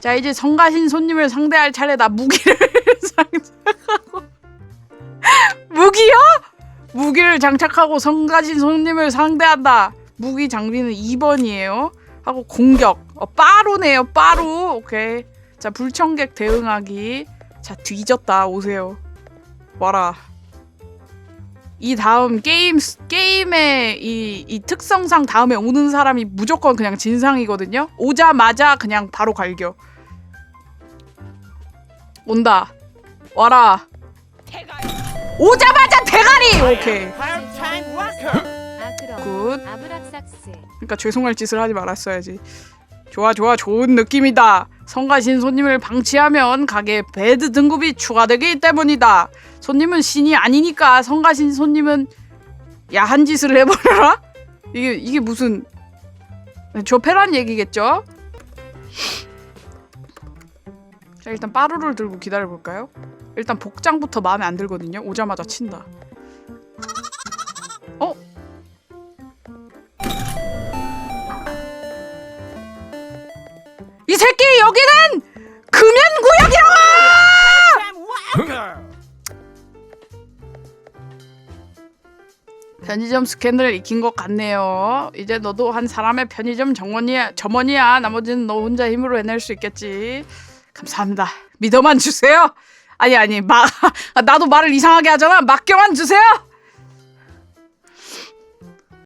자 이제 성가신 손님을 상대할 차례다. 무기를 장착하고 무기요? 무기를 장착하고 성가신 손님을 상대한다. 무기 장비는 2번이에요. 하고 공격. 어, 빠루네요. 빠루. 오케이. 자 불청객 대응하기. 자 뒤졌다. 오세요. 와라. 이 다음 게임 게임의 이, 이 특성상 다음에 오는 사람이 무조건 그냥 진상이거든요. 오자마자 그냥 바로 갈겨. 온다. 와라. 오자마자 대가리. 오케이. 아 굿. 그러니까 죄송할 짓을 하지 말았어야지. 좋아 좋아 좋은 느낌이다. 성가신 손님을 방치하면 가게에 배드 등급이 추가되기 때문이다. 손님은 신이 아니니까 성가신 손님은 야한 짓을 해버려라. 이게 이게 무슨 조페란 얘기겠죠? 자 일단 빠루를 들고 기다려 볼까요? 일단 복장부터 마음에 안 들거든요. 오자마자 친다. 이 새끼 여기는! Part-time worker. 편의점 스캔을 익힌 것 같네요. 이제 너도 한 사람의 편의점 정원이야, 점원이야. 나머지는 너 혼자 힘으로 해낼 수 있겠지. 감사합니다. 믿어만 주세요. 아니 아니 마 나도 말을 이상하게 하잖아. 맡겨만 주세요.